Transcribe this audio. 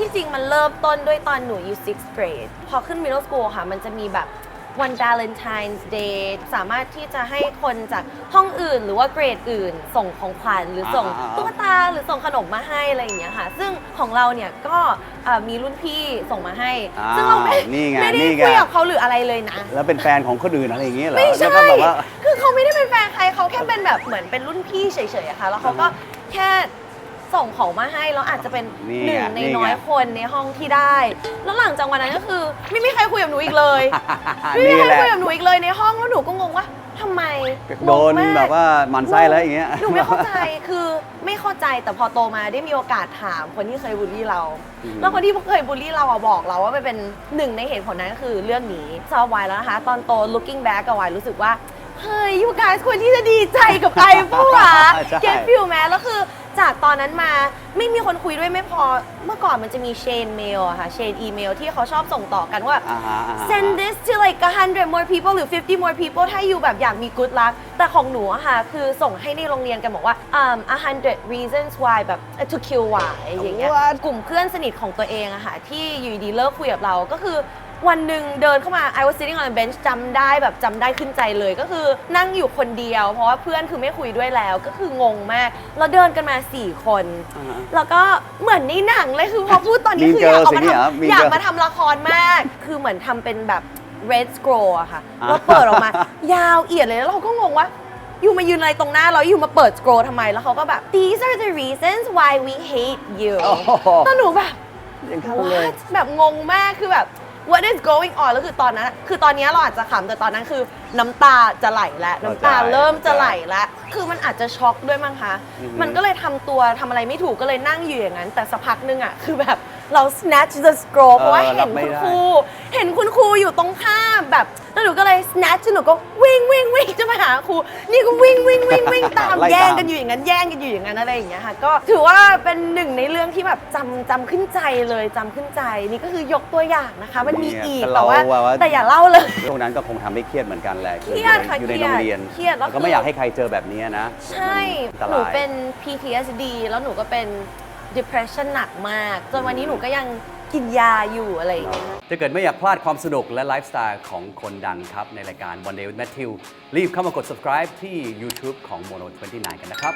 ที่จริงมันเริ่มต้นด้วยตอนหนูอยู่ sixth grade พอขึ้น middle school ค่ะ มันจะมีแบบวัน Valentine's Day สามารถที่จะให้คนจากห้องอื่นหรือว่าเกรดอื่น ส่งของขวัญหรือส่งอ่าๆๆตุ๊กตาหรือส่งขนมมาให้อะไรอย่างเงี้ยค่ะ ซึ่งของเราเนี่ยก็เอ่อมีรุ่นพี่ส่งมาให้อ้าวซึ่งเราไม่นี่ไงไม่ได้นี่ไง คุยกับเขาหรืออะไรเลยนะ แล้วเป็นแฟนของคนอื่นอะไรอย่างเงี้ยเหรอไม่แล้วใช่ก็แบบว่า คือเขาไม่ได้เป็นแฟนใครเขาแค่เป็นแบบเหมือนเป็นรุ่นพี่เฉยๆอะค่ะ แล้วเขาก็แค่ ส่งของมาให้แล้วอาจจะเป็นนี่หนึ่งไงในนี่ไง น้อยคนในห้องที่ได้ แล้วหลังจากวันนั้นก็คือไม่มีใครคุยกับหนูอีกเลยไม่มีนี่ใครแหละคุยกับหนูอีกเลยในห้องแล้วหนูก็งงว่าทำไมโดนงงมก แบบว่าหมันไส้แล้วอย่างเงี้ย หนูไม่เข้าใจคือไม่เข้าใจแต่พอโตมาได้มีโอกาสถามคนที่เคยบูลลี่เรา อืม แล้วคนที่เคยบูลลี่เราอะบอกเราว่ามันเป็นหนึ่งในเหตุผลนั้นก็คือเรื่องนี้ชอบวายแล้วนะคะ ตอนโต looking back กับวายรู้สึกว่า เฮ้ย you guys ควรที่จะดีใจกับไอปะวะใช่ get feel แมแล้วคือ จากตอนนั้นมาไม่มีคนคุยด้วยไม่พอเมื่อก่อนมันจะมีเชนเมลอะค่ะเชนอีเมลที่เขาชอบส่งต่อกันว่าอ่าฮะอ่าฮะ send this to like 100 more people หรือ 50 more people ถ้าอยู่แบบอยากมี good luck แต่ของหนูอะค่ะ คือส่งให้ในโรงเรียนกันบอกว่า um 100 reasons why แบบ to kill why อย่างเงี้ย What? กลุ่มเพื่อนสนิทของตัวเองอะค่ะ ที่อยู่ดีๆเลิกคุยกับเราก็คือ วันหนึ่งเดินเข้ามา I was sitting on a bench จำได้แบบจำได้ขึ้นใจเลยก็คือนั่งอยู่คนเดียว เพราะว่าเพื่อนคือไม่คุยด้วยแล้วก็คืองงมากเราเดินกันมา 4 คน อ่าฮะแล้วก็เหมือนในหนังเลยคือพอพูดตอนนี้ Mean คืออยากเอา Girls มาอย่างเงี้ยเหรอทำ Mean อยาก Girls มาทำละครมาก คือเหมือนทำเป็นแบบ red scroll อะค่ะอ่าแล้วเปิดออกมา ยาวเอียดเลยแล้วเราก็งงว่า อยู่มายืนอะไรตรงหน้าเราอยู่มาเปิด scroll ทำไมแล้วเขาก็แบบ these are the reasons why we hate you โอ้โหแล้วหนูแบบ อย่างนั้นเลย what แบบงงมากคือแบบ what is going on แล้วคือตอนนั้น คือตอนนี้เราอาจจะขำแต่ตอนนั้นคือน้ำตาจะไหลแล้วน้ำตาเข้าใจเริ่มจะไหลแล้ว คือมันอาจจะช็อกด้วยมั้งคะ อือฮึมันก็เลยทำตัวทำอะไรไม่ถูกก็เลยนั่งอยู่อย่างนั้น แต่สักพักนึงอะ คือแบบเรา snatch the scroll เพราะว่าเออเห็นรับไม่คุณได้ ครูเห็น คุณครูอยู่ตรงข้ามแบบแล้วหนูก็เลย snatch หนูก็วิ่งวิ่งวิ่งจะมาหาครู นี่ก็วิ่งวิ่งวิ่งวิ่งตามไล่ตาม แย่งกันอยู่อย่างนั้นแย่งกันอยู่อย่างนั้นอะไรอย่างเงี้ยค่ะ ก็ถือว่าเป็นหนึ่งในเรื่องที่แบบจำจำขึ้นใจเลยจำขึ้นใจนี่ก็คือยกตัวอย่างนะคะ มันมีอีกเนี่ยแต่ว่าเราว่าแต่อย่าเล่าเลย ช่วงนั้นก็คงทำให้เครียดเหมือนกันแหละเครียดค่ะอยู่ในเครียดโรงเรียนเครียดแล้วก็คือไม่อยากให้ใครเจอแบบนี้นะใช่มัอันตหนูราย เป็น PTSD แล้วหนูก็เป็น depression หนักมาก จนวันนี้หนูก็ยัง กินยาอยู่อะไรอย่างเงี้ย ถ้าเกิดไม่อยากพลาดความสนุกและไลฟ์สไตล์ของคนดังครับ ในรายการ One Day with Matthew รีบเข้ามากด subscribe ที่ YouTube ของ Mono 29 กันนะครับ